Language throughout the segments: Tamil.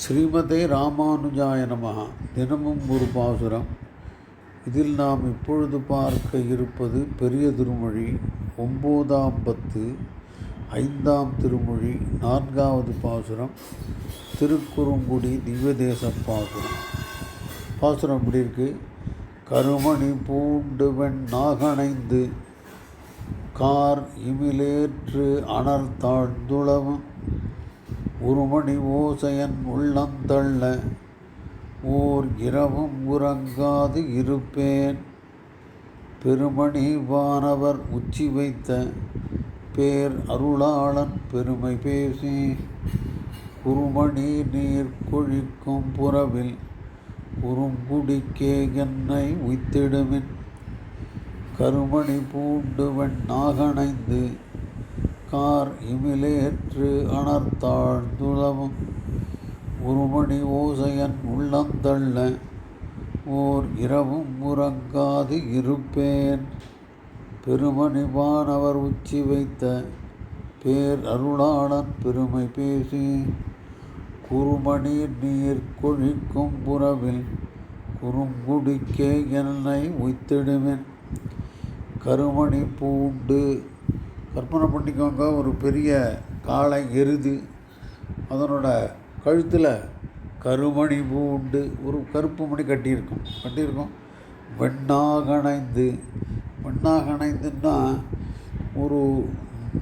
ஸ்ரீமதே ராமானுஜாய நமஹ தினமும் ஒரு பாசுரம். இதில் நாம் இப்பொழுது பார்க்க இருப்பது பெரிய திருமொழி ஒம்போதாம் பத்து ஐந்தாம் திருமொழி நான்காவது பாசுரம் திருக்குறுங்குடி திவ்யதேச பாசுரம். பாசுரம் இப்படி இருக்கு? கருமணி பூண்டு வெண் நாகணைந்து கார் இமிலேற்று அனல் தாழ்ந்துளவும் உருமணி ஓசையன் உள்ளந்தள்ள ஓர் இரவும் உறங்காது இருப்பேன். பெருமணி வானவர் உச்சி வைத்த பேர் அருளாளன் பெருமை பேசி குருமணி நீர் கொழிக்கும் புறவில் குறுங்குடிக்கே என்னை உய்த்திடுமின். கருமணி பூண்டு வெண்ணாகணைந்து கார் இமிலேற்று அனர்த்தாழ்ந்துளவும் உருமணி ஓசையன் உள்ளந்தள்ள ஓர் இரவும் உறங்காது இருப்பேன். பெருமணி வானவர் உச்சி வைத்த பேர் அருளாளன் பெருமை பேசி குறுமணி நீர் கொழிக்கும் புறவில் குறுங்குடிக்கே என்னை உய்த்திடுவேன். கருமணி பூண்டு கற்பனை பண்ணிக்கோங்க. ஒரு பெரிய காளை எருது. அதனோட கழுத்தில் கருமணி பூண்டு ஒரு கருப்பு மணி கட்டியிருக்கும். கட்டியிருக்கும். வெண்ணாகணைந்து வெண்ணாகணைந்துன்னா ஒரு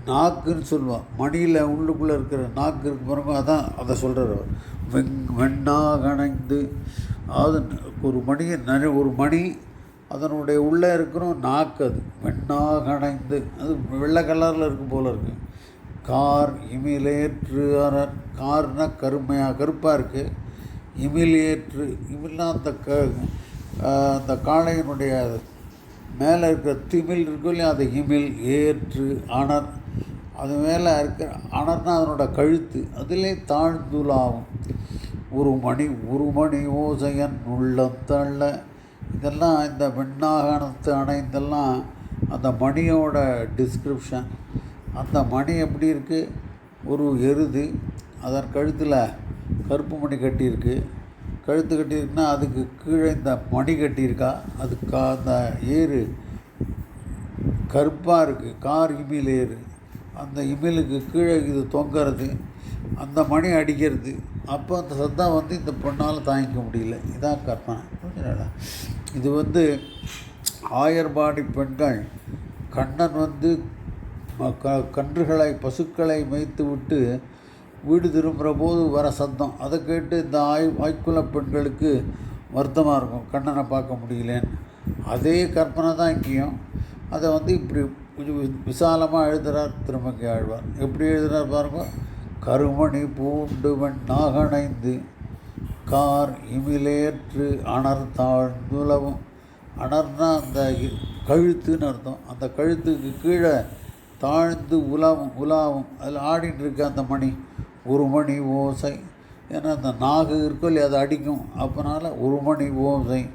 நாக்குன்னு சொல்லுவான் மணியில் உள்ளுக்குள்ளே இருக்கிற நாக்கு இருக்கு பாருங்க அதான் அதை சொல்கிறார் வெங் வெண்ணாகணைந்து அது ஒரு மணியை நிறைய ஒரு மணி அதனுடைய உள்ளே இருக்கிற நாக்கு அது. வெண்ணாகணைந்து அது வெள்ளை கலரில் இருக்கும் போல் இருக்கு. கார் இமிலேற்று அற கார்னா கருமையாக கருப்பாக இருக்குது இமிலேற்று இமில்னா அந்த க அந்த காளையினுடைய மேலே இருக்கிற திமில் இருக்கும் இல்லையா? அது இமில் ஏற்று அணர். அது மேலே இருக்கிற அணர்னா அதனோட கழுத்து. அதிலே தாழ்ந்துலாகும் ஒரு மணி ஒரு மணி ஓசையன் உள்ளத்தள்ள இதெல்லாம் இந்த விண்ணாகனத்து அணை இதெல்லாம் அந்த மணியோட டிஸ்கிரிப்ஷன் அந்த மணி எப்படி இருக்குது ஒரு எருது அதன் கழுத்தில் கருப்பு மணி கட்டியிருக்கு. கழுத்து கட்டியிருக்குன்னா அதுக்கு கீழே இந்த மணி கட்டியிருக்கா? அதுக்கு அந்த ஏறு கருப்பாக இருக்குது கார் இமில் ஏறு. அந்த இமிலுக்கு கீழே இது தொங்குறது. அந்த மணி அடிக்கிறது அப்போ அந்த சத்தம் வந்து இந்த பொண்ணால் தாங்கிக்க முடியல. இதான் கற்பனை. இது வந்து ஆயர்பாடி பெண்கள் கண்ணன் வந்து க கன்றுகளை பசுக்களை மேய்த்து விட்டு வீடு திரும்புகிற போது வர சத்தம். அதை கேட்டு இந்த ஆய் ஆய்க்குல பெண்களுக்கு வருத்தமாக இருக்கும். கண்ணனை பார்க்க முடியலன்னு. அதே கற்பனை தான் இங்கேயும். அதை வந்து இப்படி கொஞ்சம் விசாலமாக எழுதுகிறார் திருமங்கை ஆழ்வார். எப்படி எழுதுகிறார் பாருங்க. கருமணி பூண்டு நாகணைந்து கார் இமிலேற்று அணர் தாழ்ந்துலவும் அணர்னா அந்த கழுத்துன்னு அர்த்தம். அந்த கழுத்துக்கு கீழே தாழ்ந்து உலாவும் உலாவும். அதில் ஆடிட்டு இருக்க அந்த மணி ஒரு மணி ஓசை. ஏன்னா அந்த நாகு இருக்கோ இல்லையா அதை அடிக்கும். அப்போனால ஒரு மணி ஓசை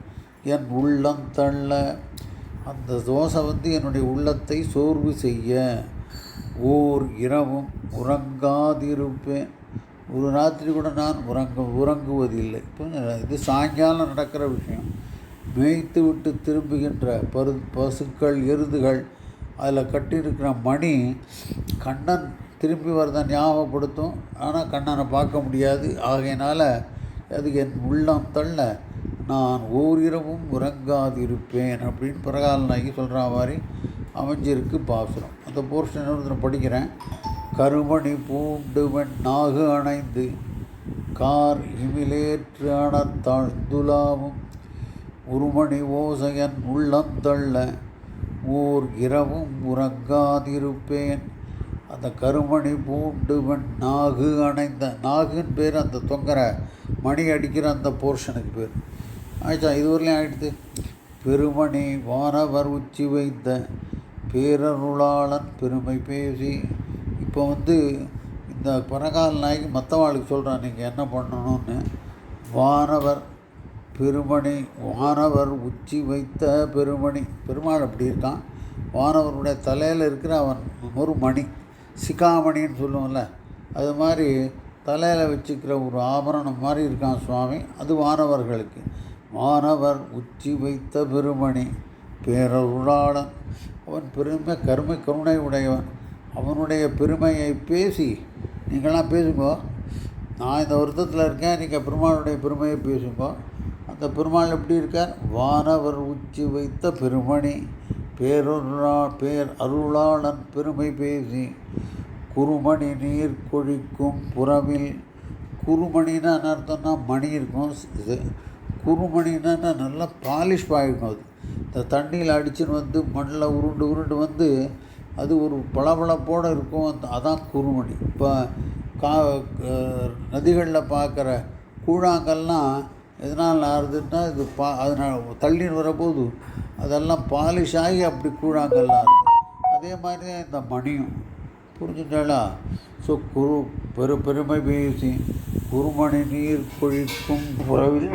என் உள்ளம் தள்ள. அந்த தோசை வந்து என்னுடைய உள்ளத்தை சோர்வு செய்ய. ஓர் இரவும் உறங்காதிருப்பேன். ஒரு ராத்திரி கூட நான் உறங்க உறங்குவதில்லை. இது சாயங்காலம் நடக்கிற விஷயம். மேய்த்து விட்டு திரும்புகின்ற பரு பசுக்கள் எருதுகள் அதில் கட்டியிருக்கிற மணி கண்ணன் திரும்பி வரதை ஞாபகப்படுத்தும். ஆனால் கண்ணனை பார்க்க முடியாது. ஆகையினால் அது என் உள்ளம் தள்ள நான் ஓரிரவும் உறங்காதிருப்பேன் அப்படின்னு பிரகாலநாயகி சொல்கிற மாதிரி அமைஞ்சிருக்கு பாசுரம். அந்த போர்ஷன் ஒருத்தர் படிக்கிறேன். கருமணி பூண்டு நாகு அணைந்து கார் இமிலேற்று அணத்தாழ்ந்துலாவும் உருமணி ஓசையன் உள்ளந்தள்ள ஓர் இரவும் உறங்காதிருப்பேன். அந்த கருமணி பூண்டு நாகு அணைந்த நாகுன்னு பேர் அந்த தொங்கரை மணி அடிக்கிற அந்த போர்ஷனுக்கு பேர். ஆயிடுச்சா? இதுவரையிலும் ஆகிடுது பெருமணி வானவர் உச்சி வைத்த பேரருளாளன் பெருமை பேசி இப்போ வந்து இந்த பரகால நாய்க்கு மற்றவாளுக்கு சொல்கிறான் நீங்கள் என்ன பண்ணணும்னு? வானவர் பெருமணி வானவர் உச்சி வைத்த பெருமணி. பெருமாள் அப்படி இருக்கான். வானவருடைய தலையில் இருக்கிற அவன் ஒரு மணி சிகாமணின்னு சொல்லுவோம்ல அது மாதிரி தலையில் வச்சுக்கிற ஒரு ஆபரணம் மாதிரி இருக்கான் சுவாமி. அது வானவர்களுக்கு. வானவர் உச்சி வைத்த பெருமணி பேரருளாளன் அவன் பெருமை கருமை கருணை உடையவன். அவனுடைய பெருமையை பேசி நீங்களாம் பேசுங்கோ. நான் இந்த வருத்தத்தில் இருக்கேன் நீங்கள் பெருமாளுடைய பெருமையை பேசுங்கோ. அந்த பெருமாள் எப்படி இருக்கார்? வானவர் உச்சி வைத்த பெருமணி பேருளா பேர் அருளாளன் பெருமை பேசி குறுமணி நீர் கொழிக்கும் புறவில். குறுமணின்னு என்ன அர்த்தம்னா மணி இருக்கும். இது குறுமணின்னா நல்லா பாலிஷ் ஆகிடும் அது. இந்த தண்ணியில் அடிச்சுன்னு வந்து மண்ணில் உருண்டு உருண்டு வந்து அது ஒரு பளபளப்போடு இருக்கும். அந்த- அதான் குறுமணி இப்போ கா நதிகளில் பார்க்குற கூழாங்கல்லாம் எதனால் ஆறுதுன்னா இது பா அதனால் தள்ளின்னு வரபோது அதெல்லாம் பாலிஷ் ஆகி அப்படி கூழாங்கல்லாம் இருக்கும். அதே மாதிரி தான் இந்த மணியும். புரிஞ்சுட்டாளா? ஸோ குரு பெரு பெருமை பேசி குருமணி நீர் குழிக்கும் புறவில்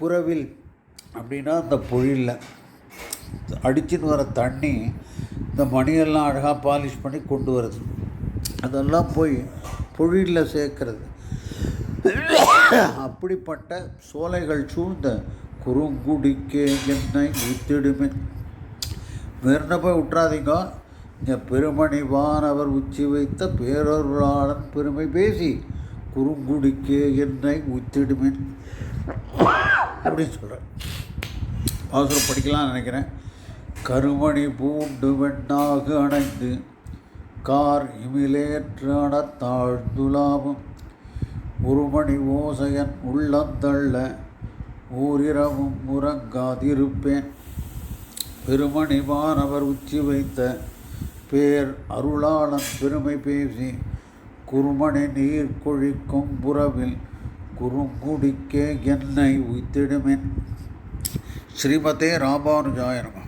புறவில் அப்படின்னா அந்த பொழிலில் அடிச்சுன்னு வர தண்ணி இந்த மணியெல்லாம் அழகாக பாலிஷ் பண்ணி கொண்டு வருது அதெல்லாம் போய் பொழிலில் சேர்க்கறது. அப்படிப்பட்ட சோலைகள் சூழ்ந்த குறுங்குடிக்கே என்னை உத்திடுமே வேறுன போய் விட்றாதீங்க இங்கே பெருமணி வானவர் உச்சி வைத்த பேரொருளாளன் பெருமை பேசி குறுங்குடிக்கே என்னை உத்திடுமே அப்படின்னு சொல்கிறேன் அவசரம் படிக்கலாம்னு நினைக்கிறேன். கருமணி பூண்டு வெண்ணாக அணைந்து கார் இமிலேற்ற தாழ்ந்துலாவும் உருமணி ஓசையன் உள்ளந்தள்ள ஊரிரவும் உறங்காதிருப்பேன். பெருமணி மாணவர் உச்சி வைத்த பேர் அருளாளன் பெருமை பேசி குறுமணி நீர் கொழிக்கும் புறவில் குறுங்குடிக்கே என்னை உய்த்திடுமேன். ஸ்ரீமதே ராமானுஜாய நமः